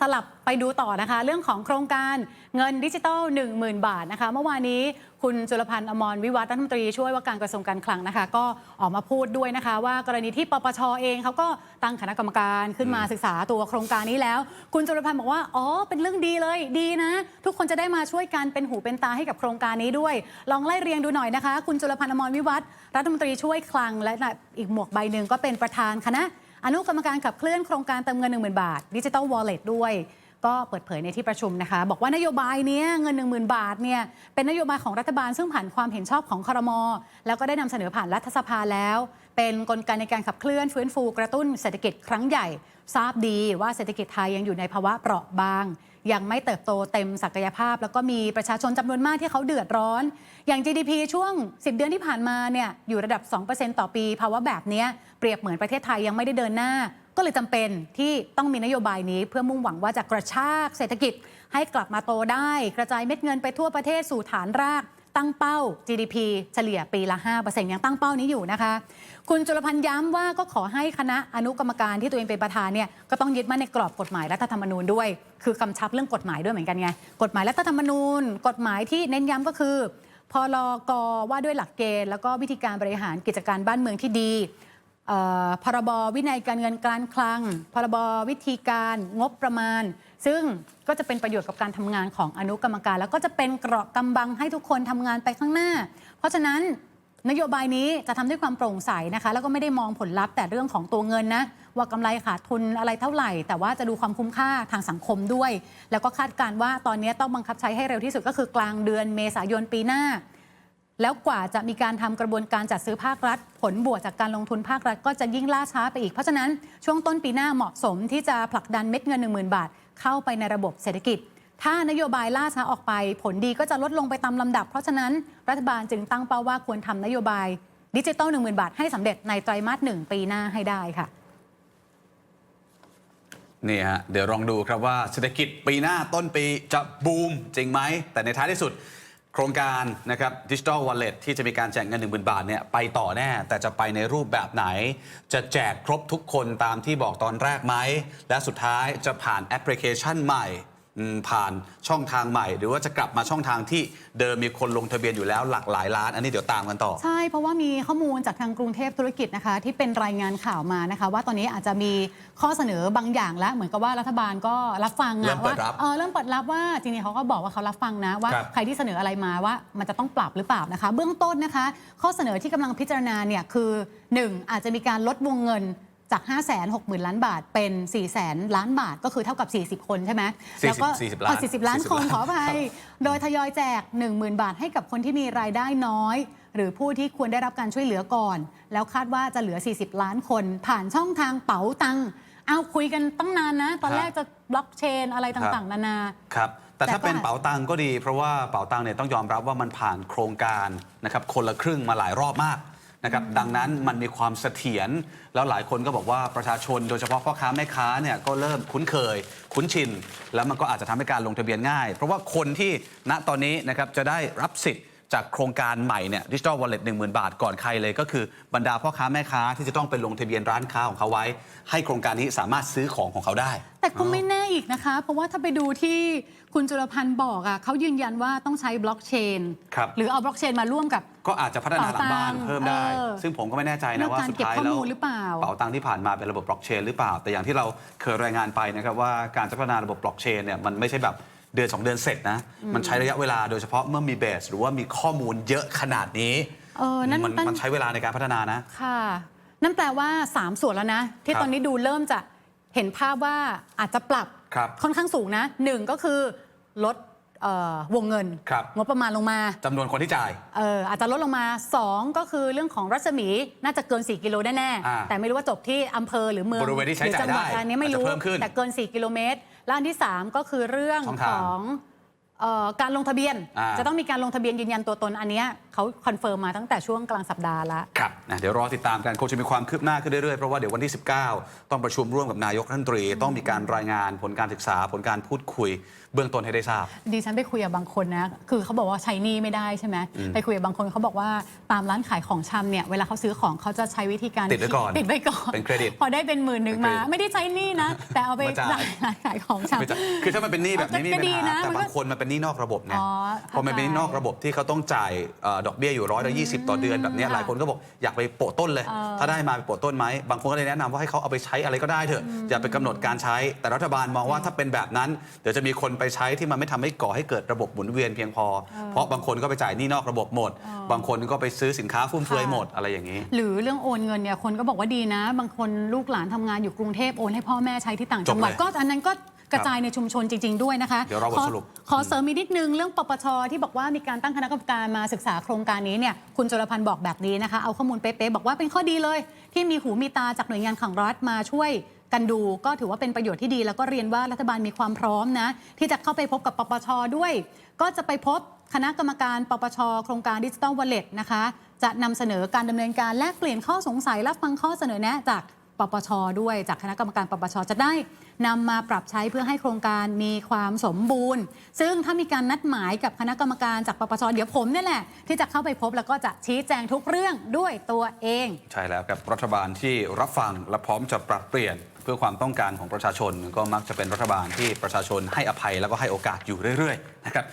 สลับไปดูต่อนะคะ เรื่องของโครงการเงินดิจิทัล10,000 บาทนะคะ เมื่อวานนี้คุณจุลพันธ์อมรวิวัฒน์รัฐมนตรีช่วยว่าการกระทรวงการคลังนะคะ ก็ออกมาพูดด้วยนะคะ ว่ากรณีที่ปปชเองเขาก็ตั้งคณะกรรมการขึ้นมาศึกษาตัวโครงการนี้แล้ว คุณจุลพันธ์บอกว่าอ๋อเป็นเรื่องดีเลยดีนะ ทุกคนจะได้มาช่วยกันเป็นหูเป็นตาให้กับโครงการนี้ด้วย ลองไล่เรียงดูหน่อยนะคะ คุณจุลพันธ์อมรวิวัฒน์รัฐมนตรีช่วยคลังและอีกหมวกใบหนึ่งก็เป็นประธานคณะ นุกรรมการขับเคลื่อนโครงการเติมเงิน 10,000 บาทดิจิตอลวอลเล็ตด้วย ก็เปิดเผยในที่ประชุมนะคะ บอกว่านโยบายนี้เงิน 10,000 บาทเนี่ยเป็นนโยบายของรัฐบาลซึ่งผ่านความเห็นชอบของครมอแล้วก็ได้นำเสนอผ่านรัฐสภาแล้ว เป็นกลไกในการขับเคลื่อนฟื้นฟูกระตุ้นเศรษฐกิจครั้งใหญ่ ทราบดีว่าเศรษฐกิจไทยยังอยู่ในภาวะเปราะบาง ยังไม่เติบโตเต็มศักยภาพ แล้วก็มีประชาชนจำนวนมากที่เขาเดือดร้อน อย่าง GDP ช่วง 10 เดือนที่ผ่านมาเนี่ยอยู่ระดับ 2%ต่อปีภาวะแบบนี้เปรียบเหมือนประเทศไทยยังไม่ได้เดินหน้า ก็เลยจำเป็นที่ต้องมีนโยบายนี้เพื่อมุ่งหวังว่าจะกระชากเศรษฐกิจให้กลับมาโตได้ กระจายเม็ดเงินไปทั่วประเทศสู่ฐานรากตั้งเป้า GDP เฉลี่ยปีละ5%ยังตั้งเป้านี้อยู่นะคะ คุณจุลพันธ์ย้ำว่าก็ขอให้คณะอนุกรรมการที่ตัวเองเป็นประธานเนี่ยก็ต้องยึดมั่นในกรอบกฎหมายรัฐธรรมนูญด้วย คือกำชับเรื่องกฎหมายด้วยเหมือนกันไง กฎหมายรัฐธรรมนูญ กฎหมายที่เน้นย้ำก็คือพรกว่าด้วยหลักเกณฑ์แล้วก็วิธีการบริหารกิจการบ้านเมืองที่ดี พรบวินัยการเงินการคลัง พรบวิธีการงบประมาณ ซึ่งก็จะเป็นประโยชน์กับการทำงานของอนุกรรมการ แล้วก็จะเป็นเกราะกำบังให้ทุกคนทำงานไปข้างหน้า เพราะฉะนั้นนโยบายนี้จะทำด้วยความโปร่งใสนะคะ แล้วก็ไม่ได้มองผลลัพธ์แต่เรื่องของตัวเงินนะ ว่ากำไรขาดทุนอะไรเท่าไหร่ แต่ว่าจะดูความคุ้มค่าทางสังคมด้วย แล้วก็คาดการณ์ว่าตอนนี้ต้องบังคับใช้ให้เร็วที่สุดก็คือกลางเดือนเมษายนปีหน้า แล้วกว่าจะมีการทำกระบวนการจัดซื้อภาครัฐ ผลบวกจากการลงทุนภาครัฐก็จะยิ่งล่าช้าไปอีก เพราะฉะนั้นช่วงต้นปีหน้าเหมาะสมที่จะผลักดันเม็ดเงิน 10,000 บาท เข้าไปในระบบเศรษฐกิจ ถ้านโยบายล่าช้าออกไป ผลดีก็จะลดลงไปตามลำดับ เพราะฉะนั้นรัฐบาลจึงตั้งเป้าว่าควรทำนโยบายดิจิตอล10,000 บาทให้สำเร็จในไตรมาสหนึ่งปีหน้าให้ได้ค่ะนี่ฮะเดี๋ยวลองดูครับว่าเศรษฐกิจปีหน้าต้นปีจะบูมจริงไหมแต่ในท้ายที่สุด โครงการนะครับดิจิทัลวอลเล็ตที่จะมีการแจกเงิน 1 0,000 บาทเนี่ยไปต่อแน่ แต่จะไปในรูปแบบไหน จะแจกครบทุกคนตามที่บอกตอนแรกไหม และสุดท้ายจะผ่านแอปพลิเคชันใหม่ ผ่านช่องทางใหม่ หรือว่าจะกลับมาช่องทางที่เดิมมีคนลงทะเบียนอยู่แล้วหลากหลายล้าน อันนี้เดี๋ยวตามกันต่อ ใช่ เพราะว่ามีข้อมูลจากทางกรุงเทพธุรกิจนะคะ ที่เป็นรายงานข่าวมานะคะ ว่าตอนนี้อาจจะมีข้อเสนอบางอย่างแล้วเหมือนกับว่ารัฐบาลก็รับฟังเริ่อะมเปิว่าดรับเออเริ่มเปิดรับว่าจริงๆเขาก็บอกว่าเขารับฟังนะว่าครับ ใครที่เสนออะไรมาว่ามันจะต้องปรับหรือเปล่านะคะ เบื้องต้นนะคะ ข้อเสนอที่กำลังพิจารณาเนี่ยคือ 1. อาจจะมีการลดวงเงิน จาก 5 6 0 0 0 0 ล้านบาทเป็น 4 0 0 0 0 ล้านบาทก็คือเท่ากับ 40 คนใช่ไหม40แล้วก็40ล้านเออ40 ล้านคน40ขออภัยครับโดยทยอยแจก 10,000 บาทให้กับคนที่มีรายได้น้อย หรือผู้ที่ควรได้รับการช่วยเหลือก่อน แล้วคาดว่าจะเหลือ 40 ล้านคน ผ่านช่องทางเป๋าตังค์เอาคุยกันตั้งนานนะ ตอนแรกจะบล็อกเชนอะไรต่างๆ นานาครับแต่แต่ถ้าก็เป็นเป๋าตังก็ดี เพราะว่าเป๋าตังเนี่ยต้องยอมรับว่ามันผ่านโครงการนะครับคนละครึ่งมาหลายรอบมาก นะครับดังนั้นมันมีความเสถียรแล้วหลายคนก็บอกว่าประชาชนโดยเฉพาะพ่อค้าแม่ค้าเนี่ยก็เริ่มคุ้นเคย คุ้นชิน แล้วมันก็อาจจะทำให้การลงทะเบียนง่าย เพราะว่าคนที่ณตอนนี้นะครับจะได้รับสิทธิ์ จากโครงการใหม่เนี่ยดิจิทัลวอลเล็ตหนึ่งหมื่นบาทก่อนใครเลยก็คือบรรดาพ่อค้าแม่ค้าที่จะต้องไปลงทะเบียนร้านค้าของเขาไว้ ให้โครงการนี้สามารถซื้อของของเขาได้ แต่ก็ไม่แน่อีกนะคะ เพราะว่าถ้าไปดูที่คุณจุลพันธ์บอกอะเขายืนยันว่าต้องใช้บล็อกเชนครับ หรือเอาบล็อกเชนมาร่วมกับ ก็อาจจะพัฒนาหลังบ้านเป๋าตังค์เพิ่มได้ เออซึ่งผมก็ไม่แน่ใจนะว่าเรื่องการสุดท้ายเก็บข้อแล้วมูลหรือเปล่า เป๋าตังค์ที่ผ่านมาเป็นระบบบล็อกเชนหรือเปล่า แต่อย่างที่เราเคยรายงานไปนะครับว่าการจะพัฒนาระบบบล็อกเชนเนี่ยมันไม่ใช่แบบ เดือน 2 เดือนเสร็จนะ มันใช้ระยะเวลาโดยเฉพาะเมื่อมีเบส หรือว่ามีข้อมูลเยอะขนาดนี้เออนั่นมันนั่นมันใช้เวลาในการพัฒนานะ ค่ะ นั่นแปลว่า 3 ส่วนแล้วนะ ที่ครับตอนนี้ดูเริ่มจะเห็นภาพว่าอาจจะปรับครับค่อนข้างสูงนะหนึ่งก็คือลดเอ่อวงเงินครับงบประมาณลงมาจำนวนคนที่จ่ายเอออาจจะลดลงมา 2 ก็คือเรื่องของรัศมีน่าจะเกิน 4 กิโลแน่อ่าๆแต่ไม่รู้ว่าจบที่อำเภอหรือเมืองบริเวณที่ใช้หรือจังหวัดจ่ายได้อันนี้ไม่รู้อาจจะเพิ่มขึ้นแต่เกิน 4 กิโลเมตร แล้วอันที่ 3 ก็คือเรื่องช่องขทางอง เอ่อการลงทะเบียนอ่า จะต้องมีการลงทะเบียนยืนยันตัวตนอันเนี้ยเขาคอนเฟิร์มมาตั้งแต่ช่วงกลางสัปดาห์ละ ครับนะเดี๋ยวรอติดตามกันคงจะมีความคืบหน้าขึ้นเรื่อยๆ เพราะว่าเดี๋ยววันที่ 19 ต้องประชุมร่วมกับนายกรัฐมนตรี ต้องมีการรายงานผลการศึกษาผลการพูดคุย เบื้องต้นให้ได้ทราบ ดิฉันไปคุยกับบางคนนะ คือเขาบอกว่าใช้หนี่ไม่ได้ใช่ไหม ไปคุยกับบางคนเขาบอกว่าตามร้านขายของชำเนี่ย เวลาเขาซื้อของเขาจะใช้วิธีการติดไว้ก่อนติดไว้ก่อนเป็นเครดิตพอได้เป็นหมื่นหนึ่งเป็นมาเครดิตไม่ได้ใช้หนี่นะ แต่เอาไปมาจ่าย จ่ายร้านขายของชำ ไม่ใช่คือถ้ามันเป็นหนี้แบบนี้ไม่มีก็ปัญดีหานะแต่มันก็บางคนมันเป็นหนี้นอกระบบไงอ๋อพอมันเป็นหนี้นอกระบบที่เขาต้องจ่ายเอ่อดอกเบี้ยอยู่ร้อยละยี่สิบต่อเดือนแบบเนี้ยค่ะหลายคนก็บอกอยากไปโปะต้นเลย เออถ้าได้มาไปโปะต้นไหมบางคนก็เลยแนะนำว่าให้เขาเอาไปใช้อะไรก็ได้เถอะอย่าไปกำหนดการใช้แต่รัฐบาลมองว่าถ้าเป็นแบบนั้น เดี๋ยวจะมีคนไปใช้ที่มันไม่ทำให้ก่อให้เกิดระบบหมุนเวียนเพียงพอ เพราะบางคนก็ไปจ่ายหนี้นอกระบบหมดบางคนก็ไปซื้อสินค้าฟุ่มเฟือยค่ะ หมดอะไรอย่างนี้ หรือเรื่องโอนเงินเนี่ยคนก็บอกว่าดีนะ บางคนลูกหลานทำงานอยู่กรุงเทพโอนให้พ่อแม่ใช้ที่ต่างจังหวัดจบเลย ก็อันนั้นก็ กระจายในชุมชนจริง ๆ ด้วยนะคะเดี๋ยวเราบทขอสรุป ขอเสริมอีกนิดนึงเรื่องปปชที่บอกว่ามีการตั้งคณะกรรมการมาศึกษาโครงการนี้เนี่ยคุณจุลพันธ์บอกแบบนี้นะคะเอาข้อมูลเป๊ะๆบอกว่าเป็นข้อดีเลย ที่มีหูมีตาจากหน่วยงานของรัฐมาช่วยกันดูก็ถือว่าเป็นประโยชน์ที่ดี แล้วก็เรียนว่ารัฐบาลมีความพร้อมนะ ที่จะเข้าไปพบกับปปชด้วย ก็จะไปพบคณะกรรมการปปชโครงการดิจิ t a ลวอลเล็ตนะคะ จะนำเสนอการดำเนินการแลกเปลี่ยนข้อสงสัยรับฟังข้อเสนอแนะจาก ปปชด้วย จากคณะกรรมการปปชจะได้นำมาปรับใช้เพื่อให้โครงการมีความสมบูรณ์ ซึ่งถ้ามีการนัดหมายกับคณะกรรมการจากปปชเดี๋ยวผมเนี่ยแหละ ที่จะเข้าไปพบแล้วก็จะชี้แจงทุกเรื่องด้วยตัวเอง ใช่แล้วครับรัฐบาลที่รับฟังและพร้อมจะปรับเปลี่ยนเพื่อความต้องการของประชาชนก็มักจะเป็นรัฐบาลที่ประชาชนให้อภัยแล้วก็ให้โอกาสอยู่เรื่อยๆนะครับ